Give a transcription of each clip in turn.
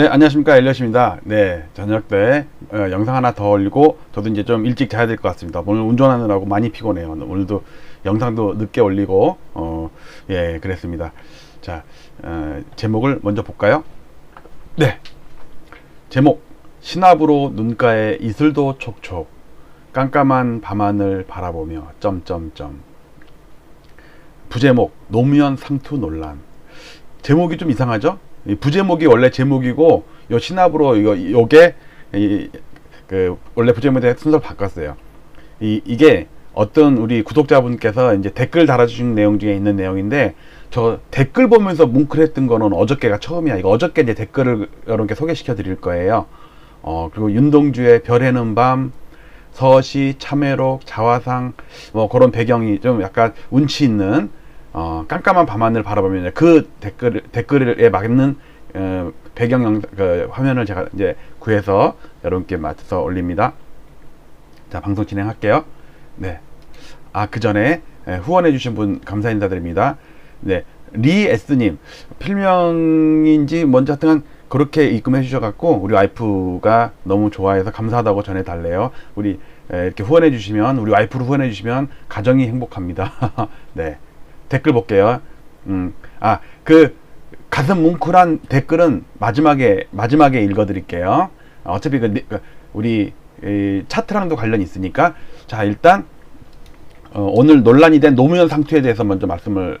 네, 안녕하십니까. 엘리엇입니다. 네, 저녁 때 어, 영상 하나 더 올리고 저도 이제 좀 일찍 자야 될 것 같습니다. 오늘 운전하느라고 많이 피곤해요. 오늘도 영상도 늦게 올리고 어, 예, 그랬습니다. 자, 어, 제목을 먼저 볼까요? 네. 제목 신압으로 눈가에 이슬도 촉촉 깜깜한 밤하늘 바라보며 점점점 부제목 노무현 상투 논란 제목이 좀 이상하죠? 이 부제목이 원래 제목이고 요 신압으로 이거 요게 이, 그 원래 부제목에 순서를 바꿨어요. 이 이게 어떤 우리 구독자분께서 이제 댓글 달아주신 내용 중에 있는 내용인데 저 댓글 보면서 뭉클했던 거는 어저께가 처음이야. 이거 어저께 이제 댓글을 여러분께 소개시켜 드릴 거예요. 어 그리고 윤동주의 별에는 밤 서시 참외록 자화상 뭐 그런 배경이 좀 약간 운치 있는 어, 깜깜한 밤하늘 바라보면 그 댓글 댓글에 맞는 어, 배경 영, 그 화면을 제가 이제 구해서 여러분께 맞춰서 올립니다. 자 방송 진행할게요. 네. 아 그 전에 예, 후원해주신 분 감사 인사드립니다. 네. 리 S님 필명인지 뭔지 하여튼 그렇게 입금해 주셔갖고 우리 와이프가 너무 좋아해서 감사하다고 전해달래요. 우리 에, 이렇게 후원해 주시면 우리 와이프로 후원해 주시면 가정이 행복합니다. 네. 댓글 볼게요. 음, 아, 그, 가슴 뭉클한 댓글은 마지막에, 마지막에 읽어드릴게요. 어, 어차피 그, 그 우리, 이, 차트랑도 관련이 있으니까. 자, 일단, 어, 오늘 논란이 된 노무현 상투에 대해서 먼저 말씀을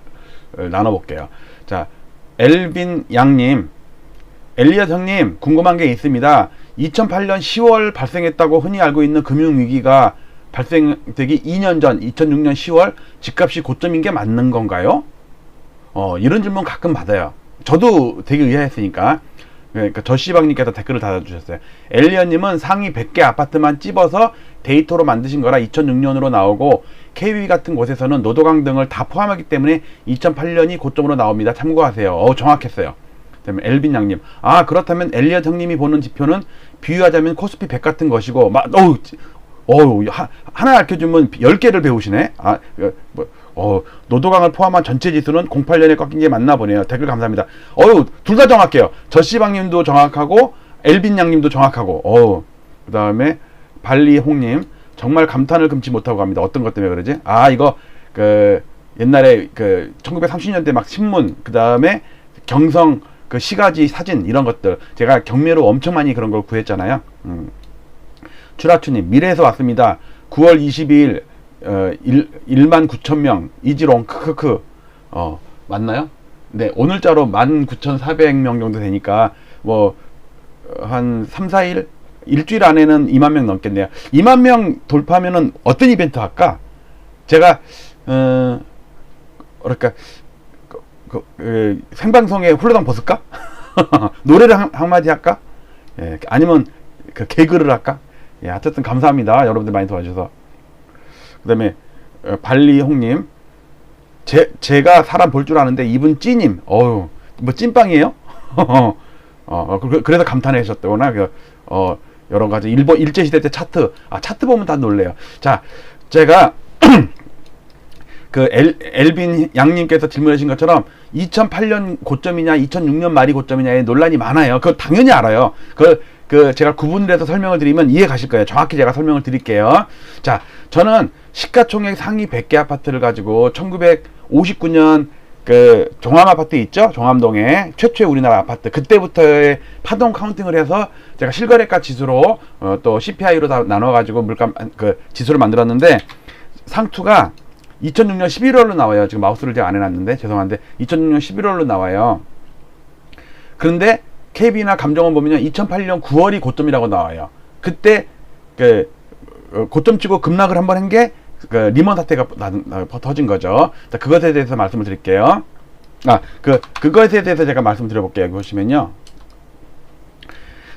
어, 나눠볼게요. 자, 엘빈 양님, 엘리엇 형님, 궁금한 게 있습니다. 2008년 10월 발생했다고 흔히 알고 있는 금융 위기가 발생되기 2년 전 2006년 10월 집값이 고점인 게 맞는 건가요? 어, 이런 질문 가끔 받아요. 저도 되게 의아했으니까. 그러니까 저씨방님께서 댓글을 달아주셨어요. 엘리언님은 상위 100개 아파트만 찝어서 데이터로 만드신 거라 2006년으로 나오고 KB 같은 곳에서는 노도강 등을 다 포함하기 때문에 2008년이 고점으로 나옵니다. 참고하세요. 어, 정확했어요. 그다음에 엘빈 양님. 아 그렇다면 엘리엇 형님이 보는 지표는 비유하자면 코스피 100 같은 것이고 막 어우 어우 하, 하나 알려주면 10개를 배우시네. 아 그, 뭐, 어, 노도강을 포함한 전체 지수는 08년에 꺾인 게 맞나 보네요. 댓글 감사합니다. 어유 둘다 정확해요. 저씨방님도 정확하고 엘빈 양님도 정확하고 어우 그 다음에 발리홍님 정말 감탄을 금치 못하고 갑니다. 어떤 것 때문에 그러지? 아 이거 그 옛날에 그 1930년대 막 신문 그 다음에 경성 그 시가지 사진 이런 것들 제가 경매로 엄청 많이 그런 걸 구했잖아요. 음. 추라추님 미래에서 왔습니다. 9월 22일 어, 1, 1만 9천 명 이지롱 크크크 어 맞나요? 네 오늘자로 19,400명 정도 되니까 뭐 한 3, 4일 일주일 안에는 2만 명 넘겠네요. 2만 명 돌파하면은 어떤 이벤트 할까? 제가 어 뭐랄까 그, 그, 그, 생방송에 홀로당 벗을까? 노래를 한, 한마디 할까? 예, 아니면 그 개그를 할까? 예, 어쨌든 감사합니다. 여러분들 많이 도와주셔서. 그 다음에 어, 발리홍님 제, 제가 사람 볼 줄 아는데 이분 찌님 어우 뭐 찐빵이에요? 어, 그, 그래서 감탄하셨다거나 그, 어, 여러 가지 일본 일제 시대 때 차트 아 차트 보면 다 놀래요. 자 제가 그 엘, 엘빈 양님께서 질문하신 것처럼 2008년 고점이냐 2006년 말이 고점이냐에 논란이 많아요. 그거 당연히 알아요. 그, 그 제가 구분을 해서 설명을 드리면 이해 가실 거예요. 정확히 제가 설명을 드릴게요. 자, 저는 시가총액 상위 100개 아파트를 가지고 1959년 그 종암 아파트 있죠? 종암동에 최초의 우리나라 아파트 그때부터의 파동 카운팅을 해서 제가 실거래가 지수로 어, 또 CPI로 다 나눠 가지고 물감 그 지수를 만들었는데 상투가 2006년 11월로 나와요. 지금 마우스를 제가 안 해놨는데 죄송한데 2006년 11월로 나와요. 그런데 KB나 감정원 보면요 2008년 9월이 고점이라고 나와요. 그때 그 어, 고점 치고 급락을 한 번 한 게 그 리먼 사태가 나, 나, 터진 거죠. 자 그것에 대해서 말씀을 드릴게요. 아 그 그것에 대해서 제가 말씀드려 볼게요. 여기 보시면요.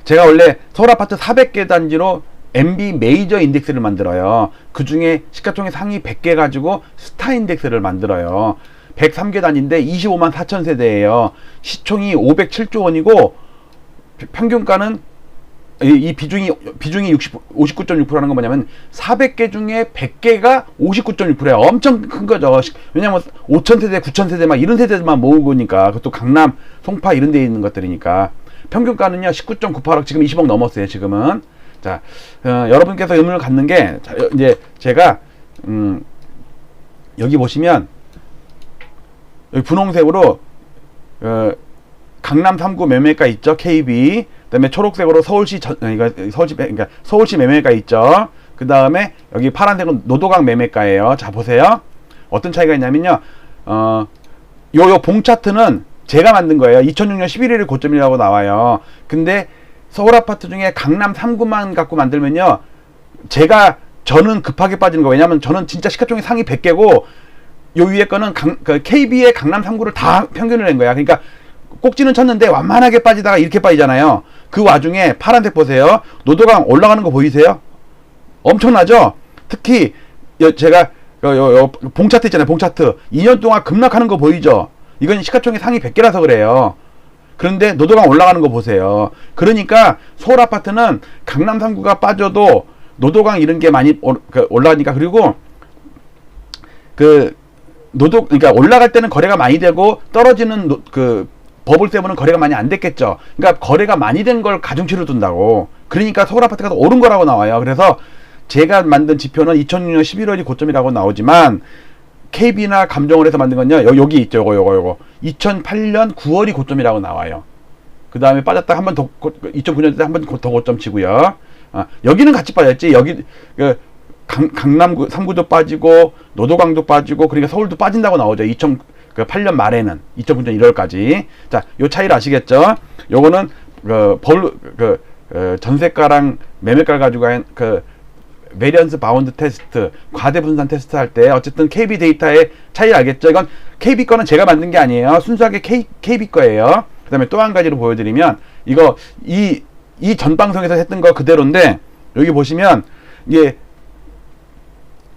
제가 원래 서울 아파트 400개 단지로 MB 메이저 인덱스를 만들어요. 그 중에 시가총액 상위 100개 가지고 스타 인덱스를 만들어요. 103개 단인데 25만 4천 세대예요. 시총이 507조 원이고 평균가는 이, 이 비중이 비중이 60 59.6%라는 건 뭐냐면 400개 중에 100개가 59.6%야. 엄청 큰 거죠. 왜냐면 5천 세대, 9천 세대 막 이런 세대들만 모으니까 그것도 강남, 송파 이런 데 있는 것들이니까. 평균가는요 19.98억 지금 20억 넘었어요 지금은 자 어, 여러분께서 의문을 갖는 게 자, 여- 이제 제가 음, 여기 보시면 여기 분홍색으로 어, 강남 3구 매매가 있죠 KB 그다음에 초록색으로 서울시 전, 어, 이거 서울시 매- 그러니까 서울시 매매가 있죠. 그 다음에 여기 파란색은 노도강 매매가예요. 자 보세요. 어떤 차이가 있냐면요. 어, 요요 봉 차트는 제가 만든 거예요. 2006년 11일이 고점이라고 나와요. 근데 서울 아파트 중에 강남 3구만 갖고 만들면요. 제가 저는 급하게 빠지는 거 왜냐면 저는 진짜 시가총액 상위 100개고 요 위에 거는 강, 그 KB의 강남 3구를 다 평균을 낸 거야. 그러니까 꼭지는 쳤는데 완만하게 빠지다가 이렇게 빠지잖아요. 그 와중에 파란색 보세요. 노도강 올라가는 거 보이세요? 엄청나죠? 특히 여- 제가 봉차트 있잖아요. 봉차트. 2년 동안 급락하는 거 보이죠? 이건 시가총액 상위 100개라서 그래요. 그런데 노도강 올라가는 거 보세요. 그러니까 서울 아파트는 강남 3구가 빠져도 노도강 이런 게 많이 올- 그 올라가니까 그리고 그 노도 그러니까 올라갈 때는 거래가 많이 되고 떨어지는 노, 그 버블 때문에 거래가 많이 안 됐겠죠. 그러니까 거래가 많이 된 걸 가중치로 둔다고. 그러니까 서울 아파트가 더 오른 거라고 나와요. 그래서 제가 만든 지표는 2006년 11월이 고점이라고 나오지만 KB나 감정을 해서 만든 건요. 여, 여기 있죠. 요거 요거 요거. 2008년 9월이 고점이라고 나와요. 그 다음에 빠졌다 한 번 더 2009년 때 한 번 더 고점 치고요. 아, 여기는 같이 빠졌지. 여기 그 강, 강남 3구도 빠지고 노도강도 빠지고 그러니까 서울도 빠진다고 나오죠. 2008년 말에는 2009년 1월까지. 자, 요 차이를 아시겠죠? 요거는 그 벌, 그 어, 전세가랑 매매가를 가지고 한그 베리언스 바운드 테스트, 과대 분산 테스트 할 때 어쨌든 KB 데이터의 차이를 알겠죠? 이건 KB 거는 제가 만든 게 아니에요. 순수하게 K, KB 거예요. 그 다음에 또 한 가지로 보여드리면 이거 이 이 전 방송에서 했던 거 그대로인데 여기 보시면 이게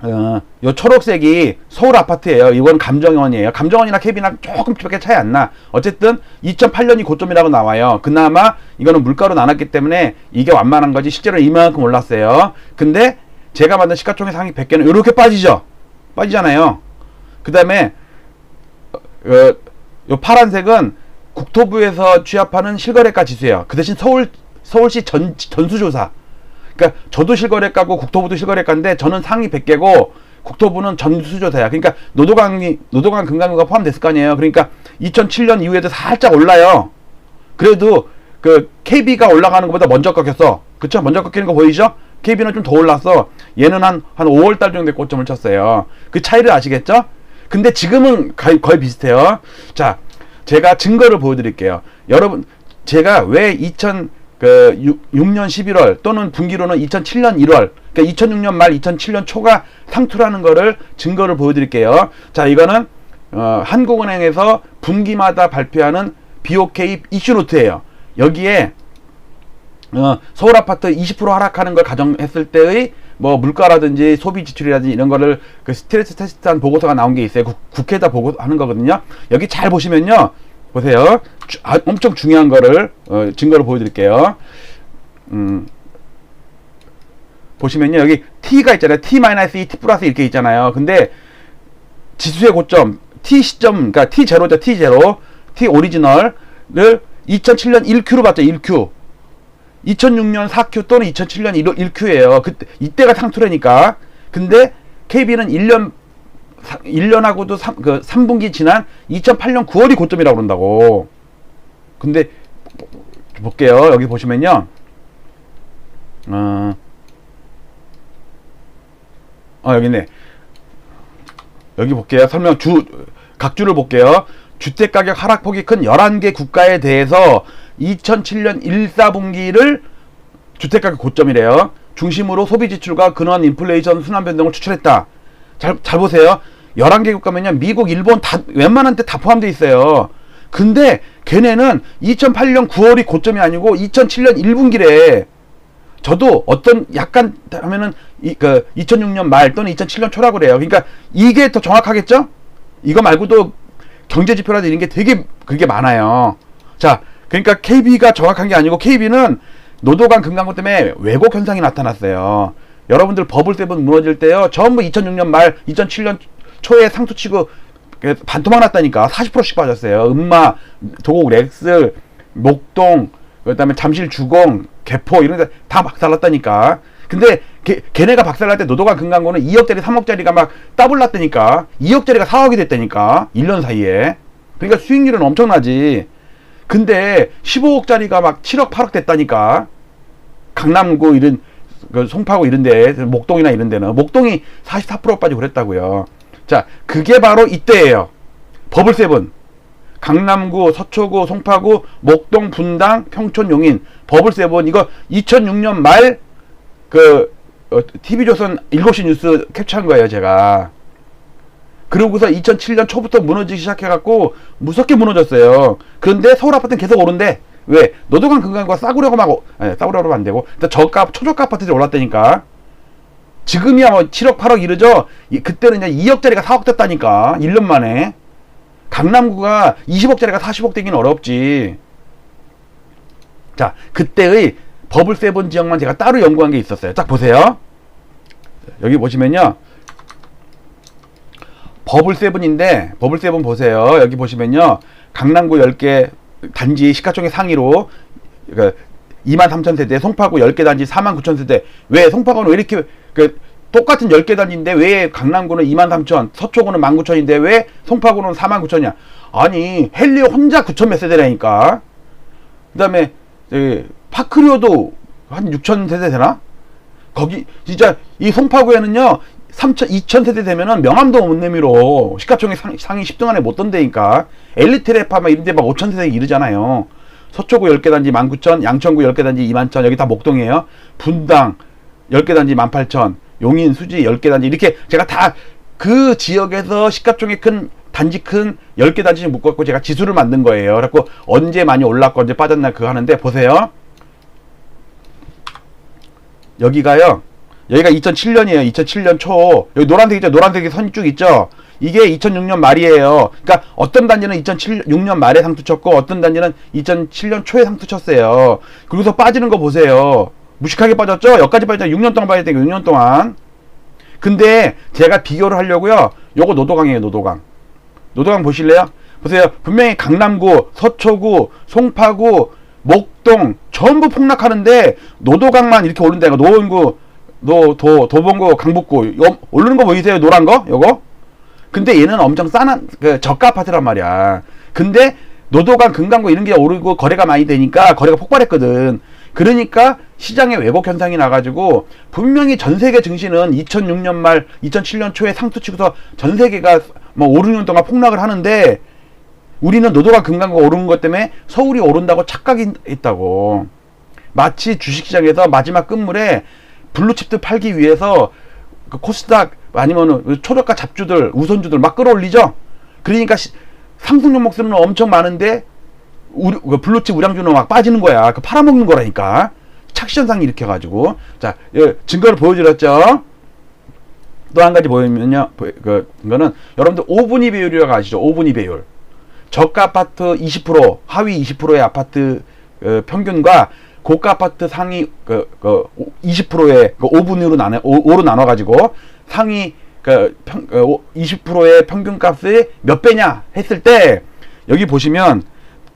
어, 요 초록색이 서울 아파트예요. 이건 감정원이에요. 감정원이나 KB나 조금밖에 차이 안 나. 어쨌든 2008년이 고점이라고 나와요. 그나마 이거는 물가로 나눴기 때문에 이게 완만한 거지 실제로 이만큼 올랐어요. 근데 제가 만든 시가총액 상위 100개는 이렇게 빠지죠. 빠지잖아요. 그 다음에 어, 요 파란색은 국토부에서 취합하는 실거래가 지수예요. 그 대신 서울 서울시 전 전수조사. 그러니까 저도 실거래가고 국토부도 실거래가인데 저는 상위 100개고 국토부는 전수조사야. 그러니까 노도강이 노도강 금강구가 포함됐을 거 아니에요. 그러니까 2007년 이후에도 살짝 올라요. 그래도 그 KB가 올라가는 것보다 먼저 꺾였어. 그쵸? 먼저 꺾이는 거 보이죠? KB는 좀 더 올랐어. 얘는 한, 한 5월 달 정도에 고점을 쳤어요. 그 차이를 아시겠죠? 근데 지금은 거의, 거의 비슷해요. 자, 제가 증거를 보여드릴게요. 여러분, 제가 왜 2000, 그 6, 년 11월 또는 분기로는 2007년 1월 그러니까 2006년 말 2007년 초가 상투라는 거를 증거를 보여드릴게요. 자 이거는 어, 한국은행에서 분기마다 발표하는 BOK 이슈노트예요. 여기에 어, 서울 아파트 20% 하락하는 걸 가정했을 때의 뭐 물가라든지 소비 지출이라든지 이런 거를 그 스트레스 테스트한 보고서가 나온 게 있어요. 국, 국회에다 보고하는 거거든요. 여기 잘 보시면요. 보세요. 주, 아, 엄청 중요한 거를 어, 증거로 보여드릴게요. 음, 보시면요 여기 t가 있잖아요. t 마이너스 2, t 플러스 이렇게 있잖아요. 근데 지수의 고점 t 시점 그러니까 t 제로죠. t 제로, t 오리지널을 2007년 1q로 봤죠. 1q. 2006년 4q 또는 2007년 1, 1q예요. 그때 이때가 상투래니까. 근데 KB는 1년 1년하고도 3, 그 3분기 지난 2008년 9월이 고점이라고 그런다고. 근데 볼게요. 여기 보시면요. 어, 어 여기 있네. 여기 볼게요. 설명 주 각주를 볼게요. 주택 가격 하락폭이 큰 11개 국가에 대해서 2007년 1, 4분기를 주택 가격 고점이래요. 중심으로 소비 지출과 근원 인플레이션 순환 변동을 추출했다. 잘, 잘 보세요. 11개 국 가면요. 미국, 일본 다, 웬만한 데 다 포함되어 있어요. 근데 걔네는 2008년 9월이 고점이 아니고 2007년 1분기래. 저도 어떤 약간 하면은 이, 그 2006년 말 또는 2007년 초라고 그래요. 그러니까 이게 더 정확하겠죠? 이거 말고도 경제 지표라든 이런 게 되게 그게 많아요. 자, 그러니까 KB가 정확한 게 아니고 KB는 노도강 금강구 때문에 왜곡 현상이 나타났어요. 여러분들 버블 세븐 무너질 때요. 전부 2006년 말, 2007년 초에 상투치고 반토막 났다니까 40%씩 빠졌어요. 음마, 도곡 렉스, 목동, 그다음에 잠실 주공, 개포 이런 데 다 박살났다니까. 근데 걔, 걔네가 박살날 때 노도가 금강고는 2억짜리 3억짜리가 막 더블 났다니까. 2억짜리가 4억이 됐다니까. 1년 사이에. 그러니까 수익률은 엄청나지. 근데 15억짜리가 막 7억 8억 됐다니까. 강남구 이런 그 송파구 이런 데 목동이나 이런 데는 목동이 44% 빠지고 그랬다고요. 자, 그게 바로 이때예요. 버블 세븐. 강남구, 서초구, 송파구, 목동, 분당, 평촌, 용인, 버블 세븐 이거 2006년 말그 어, TV조선 7시 뉴스 캡처한 거예요, 제가. 그러고서 2007년 초부터 무너지기 시작해갖고 무섭게 무너졌어요. 그런데 서울 아파트는 계속 오른데 왜? 노도강 금강과 싸구려고 막, 오- 아니, 싸구려고 하면 안 되고, 저가, 초저가 아파트들이 올랐다니까. 지금이야 뭐 7억, 8억 이르죠? 이- 그때는 이제 2억짜리가 4억 됐다니까. 1년 만에. 강남구가 20억짜리가 40억 되긴 어렵지. 자, 그때의 버블 세븐 지역만 제가 따로 연구한 게 있었어요. 딱 보세요. 여기 보시면요. 버블 세븐인데 버블 세븐 보세요. 여기 보시면요. 강남구 10개 단지 시가총액 상위로 그러니까 2만 3천 세대, 송파구 10개 단지 4만 9천 세대. 왜 송파구는 왜 이렇게 그 똑같은 10개 단지인데 왜 강남구는 2만 3천, 서초구는 1만 9천인데 왜 송파구는 4만 9천이야? 아니 헨리 혼자 9천 몇 세대라니까. 그다음에 파크리오도 한 6천 세대 되나? 거기 진짜 이 송파구에는요 3천 2천 세대 되면은 명함도 못 내밀어. 시가총액 상, 상위 10등 안에 못 든다니까. 엘리트 레파 막 이런 데 막 5천 세대 이르잖아요. 서초구 10개 단지 19,000 양천구 10개 단지 21,000 여기 다 목동이에요. 분당 10개 단지 18,000 용인 수지 10개 단지 이렇게 제가 다 그 지역에서 시가총액 큰 단지 큰 10개 단지 묶어갖고 제가 지수를 만든 거예요. 그래갖고 언제 많이 올랐고 언제 빠졌나 그거 하는데 보세요. 여기가요. 여기가 2007년이에요. 2007년 초. 여기 노란색 있죠? 노란색이 선이 쭉 있죠? 이게 2006년 말이에요. 그러니까 어떤 단지는 2006년 말에 상투 쳤고 어떤 단지는 2007년 초에 상투 쳤어요. 그러고서 빠지는 거 보세요. 무식하게 빠졌죠? 여기까지 빠졌죠? 6년 동안 빠졌대 6년 동안. 근데 제가 비교를 하려고요. 요거 노도강이에요, 노도강. 노도강 보실래요? 보세요. 분명히 강남구, 서초구, 송파구, 목동 전부 폭락하는데 노도강만 이렇게 오른 데가 노원구, 노, 도, 도봉구, 강북구 요, 오르는 거 보이세요? 노란 거? 요거? 근데 얘는 엄청 싼 그 저가 아파트란 말이야. 근데 노도강, 금강구 이런 게 오르고 거래가 많이 되니까 거래가 폭발했거든. 그러니까 시장에 왜곡 현상이 나가지고 분명히 전 세계 증시는 2006년 말, 2007년 초에 상투 치고서 전 세계가 뭐 5, 6년 동안 폭락을 하는데 우리는 노도강 금강구가 오르는 것 때문에 서울이 오른다고 착각이 있다고. 마치 주식시장에서 마지막 끝물에 블루칩들 팔기 위해서 그 코스닥 아니면 초저가 잡주들, 우선주들 막 끌어올리죠. 그러니까 시- 상승 종목수는 엄청 많은데 우리, 그 블루칩 우량주는 막 빠지는 거야. 그 팔아먹는 거라니까. 착시현상이 일으켜가지고. 자, 예, 증거를 보여드렸죠. 또 한 가지 보이면요. 보- 그, 그거는 여러분들 5분위 배율이라고 아시죠? 5분위 배율. 저가 아파트 20%, 하위 20%의 아파트 어, 평균과 고가 아파트 상위 그, 그 20%의 그 5분위로 나눠 5로 나눠 가지고 상위 그 평, 20%의 평균값이 몇 배냐 했을 때 여기 보시면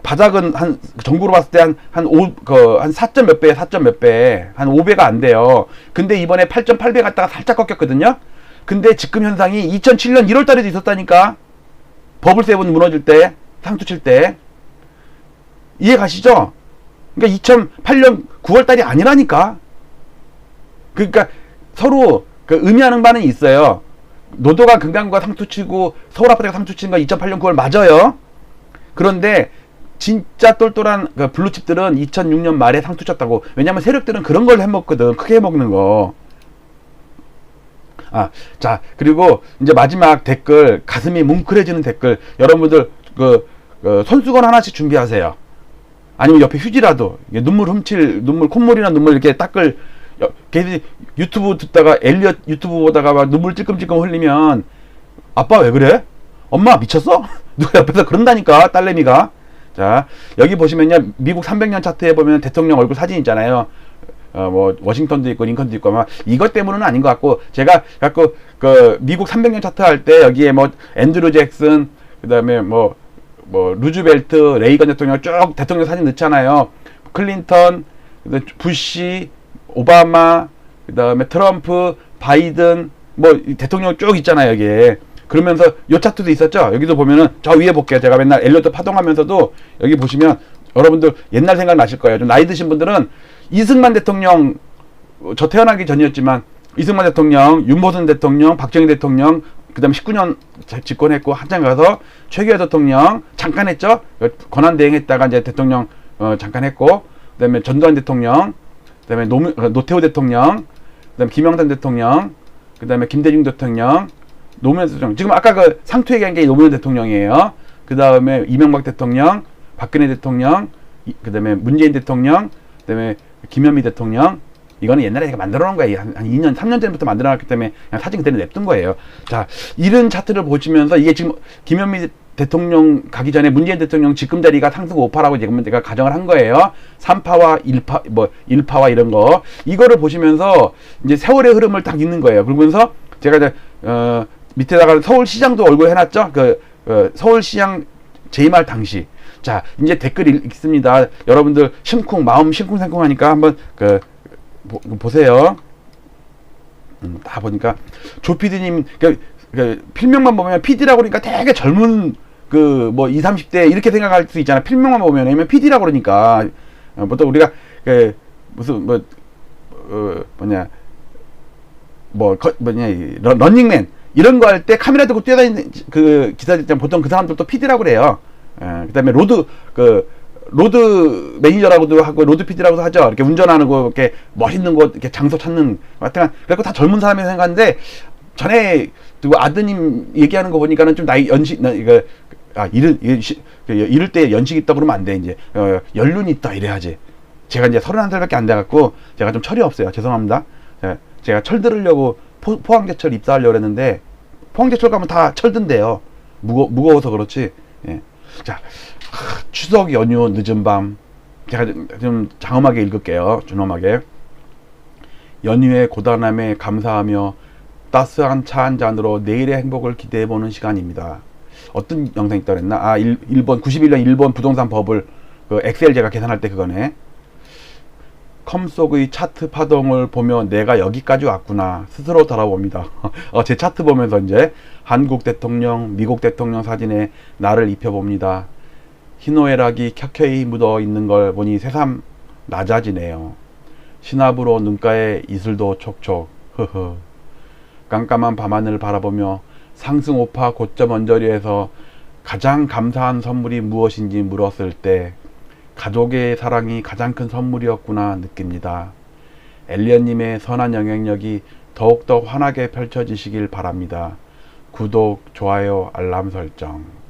바닥은 한 정부로 봤을 때 한 한 5 그한 4점 몇 배, 4점 몇 배, 한 5배가 안 돼요. 근데 이번에 8.8배 갔다가 살짝 꺾였거든요. 근데 지금 현상이 2007년 1월 달에도 있었다니까. 버블 세븐 무너질 때, 상투 칠 때. 이해 가시죠? 그러니까 2008년 9월 달이 아니라니까. 그러니까 서로 그 의미하는 바는 있어요. 노도가 금강구가 상투 치고 서울 아파트가 상투 치는 건 2008년 9월 맞아요. 그런데 진짜 똘똘한 그 블루칩들은 2006년 말에 상투 쳤다고. 왜냐면 세력들은 그런 걸 해먹거든. 크게 해먹는 거. 아, 자, 그리고 이제 마지막 댓글, 가슴이 뭉클해지는 댓글. 여러분들, 그, 그 손수건 하나씩 준비하세요. 아니면 옆에 휴지라도, 눈물 훔칠, 눈물, 콧물이나 눈물 이렇게 닦을, 여- 걔들이 유튜브 듣다가, 엘리엇 유튜브 보다가 막 눈물 찔끔찔끔 흘리면, 아빠 왜 그래? 엄마 미쳤어? 누가 옆에서 그런다니까, 딸내미가. 자, 여기 보시면요, 미국 300년 차트에 보면 대통령 얼굴 사진 있잖아요. 어, 뭐, 워싱턴도 있고, 링컨도 있고, 아마 이것 때문은 아닌 것 같고, 제가 갖고, 그, 미국 300년 차트 할 때, 여기에 뭐, 앤드루 잭슨, 그 다음에 뭐, 뭐, 루즈벨트, 레이건 대통령 쭉 대통령 사진 넣잖아요. 클린턴, 부시, 오바마, 그다음에 트럼프, 바이든 뭐이 대통령 쭉 있잖아요, 여기에. 그러면서 요 차트도 있었죠. 여기도 보면은 저 위에 볼게요. 제가 맨날 엘리어트 파동하면서도 여기 보시면 여러분들 옛날 생각 나실 거예요. 좀 나이 드신 분들은 이승만 대통령 어, 저 태어나기 전이었지만 이승만 대통령, 윤보선 대통령, 박정희 대통령, 그다음에 19년 집권했고 한참 가서 최규하 대통령 잠깐 했죠. 권한 대행했다가 이제 대통령 어, 잠깐 했고 그다음에 전두환 대통령, 그다음에 노, 어, 노태우 대통령, 그다음에 김영삼 대통령, 그다음에 김대중 대통령, 노무현 대통령. 지금 아까 그 상투 얘기한 게 노무현 대통령이에요. 그다음에 이명박 대통령, 박근혜 대통령, 이- 그다음에 문재인 대통령, 그다음에 김현미 대통령. 이거는 옛날에 제가 만들어 놓은 거예요. 한, 한 2년, 3년 전부터 만들어 놨기 때문에 그냥 사진 그대로 냅둔 거예요. 자, 이런 차트를 보시면서 이게 지금 김현미 대통령 가기 전에 문재인 대통령 지금 자리가 상승 5파라고 지금 제가 가정을 한 거예요. 3파와 1파, 뭐, 1파와 이런 거. 이거를 보시면서 이제 세월의 흐름을 딱 읽는 거예요. 그러면서 제가 이제, 어, 밑에다가 서울시장도 얼굴 해놨죠? 그, 어, 서울시장 재임할 당시. 자, 이제 댓글 읽- 읽습니다. 여러분들 심쿵, 마음 심쿵생쿵 하니까 한번 그, 보, 보세요. 음, 다 보니까 조피디님 그, 그 필명만 보면 PD라고 그러니까 되게 젊은 그 뭐 20, 30대 이렇게 생각할 수 있잖아. 필명만 보면 왜냐면 PD라고 그러니까 어, 보통 우리가 그 무슨 뭐 어, 뭐냐 뭐 거, 뭐냐 이 러, 런닝맨 이런 거 할 때 카메라 들고 뛰어다니는 그 기사들. 보통 그 사람들도 PD라고 그래요. 예, 그다음에 로드 그 로드 매니저라고도 하고 로드 PD라고도 하죠. 이렇게 운전하는 거 이렇게 멋있는 곳 이렇게 장소 찾는 하여튼 그래고 다 젊은 사람이 생각하는데 전에 그 아드님 얘기하는 거 보니까는 좀 나이 연식 나 이거 아 이럴 이럴 시- 그때 연식 있다 그러면 안 돼 이제 어, 연륜 있다 이래야지. 제가 이제 서른한 살밖에 안 돼갖고 제가 좀 철이 없어요. 죄송합니다. 제가, 철 들으려고 포, 포항제철 입사하려고 했는데 포항제철 가면 다 철든대요. 무거 무거워서 그렇지. 예. 자 하, 추석 연휴 늦은 밤 제가 좀, 좀 장엄하게 읽을게요. 준엄하게 연휴의 고단함에 감사하며 따스한 차 한 잔으로 내일의 행복을 기대해 보는 시간입니다. 어떤 영상이 그랬나? 아, 일, 일본 91년 일본 부동산 버블 그 엑셀 제가 계산할 때 그거네. 컴 속의 차트 파동을 보며 내가 여기까지 왔구나 스스로 돌아봅니다. 어, 제 차트 보면서 이제 한국 대통령, 미국 대통령 사진에 나를 입혀봅니다. 희노애락이 켜켜이 묻어 있는 걸 보니 새삼 낮아지네요. 신압으로 눈가에 이슬도 촉촉. 흐흐. 깜깜한 밤하늘을 바라보며 상승 오파 고점 언저리에서 가장 감사한 선물이 무엇인지 물었을 때 가족의 사랑이 가장 큰 선물이었구나 느낍니다. 엘리언님의 선한 영향력이 더욱더 환하게 펼쳐지시길 바랍니다. 구독, 좋아요, 알람 설정.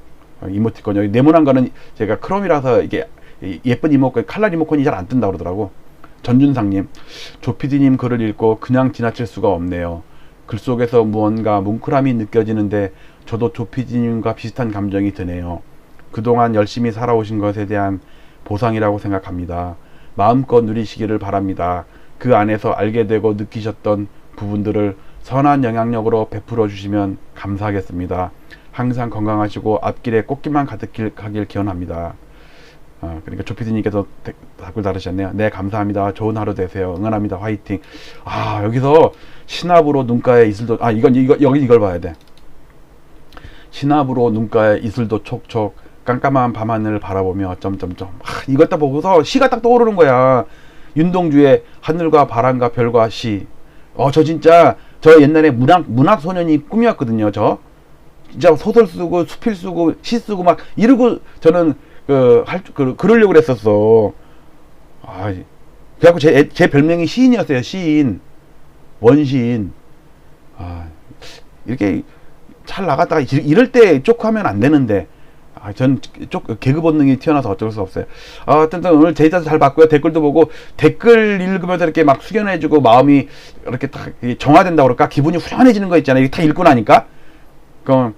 어, 이모티콘 여기 네모난 거는 제가 크롬이라서 이게 이- 예쁜 이모콘, 칼라 리모콘이 잘 안 뜬다 그러더라고. 전준상님, 조피디님 글을 읽고 그냥 지나칠 수가 없네요. 글 속에서 무언가 뭉클함이 느껴지는데 저도 조피디님과 비슷한 감정이 드네요. 그동안 열심히 살아오신 것에 대한 보상이라고 생각합니다. 마음껏 누리시기를 바랍니다. 그 안에서 알게 되고 느끼셨던 부분들을 선한 영향력으로 베풀어 주시면 감사하겠습니다. 항상 건강하시고 앞길에 꽃길만 가득길 가길 기원합니다. 어, 그러니까 조피디님께서 대- 댓글 다르셨네요. 네, 감사합니다. 좋은 하루 되세요. 응원합니다. 화이팅. 아, 여기서 신압으로 눈가에 이슬도, 아, 이건, 이거, 여기 이걸 봐야 돼. 신압으로 눈가에 이슬도 촉촉, 깜깜한 밤하늘을 바라보며, 점점점. 아, 이것 딱 보고서 시가 딱 떠오르는 거야. 윤동주의 하늘과 바람과 별과 시. 어, 저 진짜, 저 옛날에 문학, 문학 소년이 꿈이었거든요, 저. 진짜 소설 쓰고 수필 쓰고 시 쓰고 막 이러고 저는 그할 그, 그러려고 그랬었어. 아, 그래갖고 제, 애- 제 별명이 시인이었어요. 시인, 원시인. 아, 이렇게 잘 나갔다가 이- 이럴 때 쪽하면 안 되는데. 아, 전 쪽 개그 본능이 튀어나서 어쩔 수 없어요. 아, 하여튼 오늘 데이터도 잘 봤고요. 댓글도 보고 댓글 읽으면서 이렇게 막 숙연해지고 마음이 이렇게 딱 정화된다 그럴까? 기분이 후련해지는 거 있잖아요. 이게 다 읽고 나니까. 그럼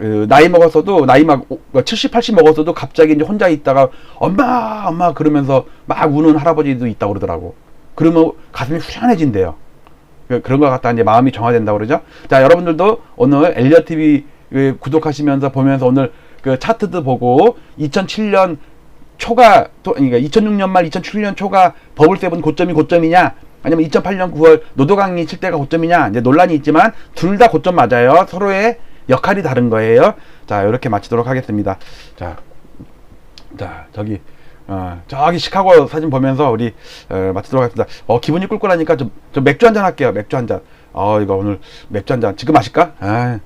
그 나이 먹었어도 나이 막 70, 80 먹었어도 갑자기 이제 혼자 있다가 엄마 엄마 그러면서 막 우는 할아버지도 있다고 그러더라고. 그러면 가슴이 후련해진대요. 그- 그런 것 같다 이제 마음이 정화된다고 그러죠. 자 여러분들도 오늘 엘리어 TV 구독하시면서 보면서 오늘 그 차트도 보고 2007년 초가 또 그러니까 2006년 말 2007년 초가 버블 세븐 고점이 고점이냐 아니면 2008년 9월 노도강리 칠 때가 고점이냐 이제 논란이 있지만 둘 다 고점 맞아요. 서로의 역할이 다른 거예요. 자 이렇게 마치도록 하겠습니다. 자, 자 저기 어, 저기 시카고 사진 보면서 우리 어, 마치도록 하겠습니다. 어 기분이 꿀꿀하니까 좀, 좀 맥주 한 잔 할게요. 맥주 한 잔. 어 이거 오늘 맥주 한 잔 지금 마실까? 아,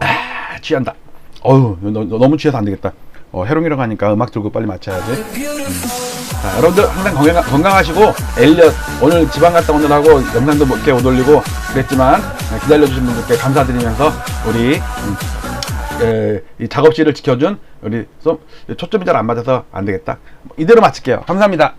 아 취한다. 어우 너, 너, 너무 취해서 안 되겠다. 어, 해롱이라고 하니까 음악 들고 빨리 맞춰야지. 자, 여러분들 항상 건강, 건강하시고 엘리엇 오늘 지방 갔다 오느라고 영상도 몇개 못 올리고 그랬지만 네, 기다려주신 분들께 감사드리면서 우리 음, 에, 이 작업실을 지켜준 우리 소- 초점이 잘 안 맞아서 안 되겠다. 이대로 마칠게요. 감사합니다.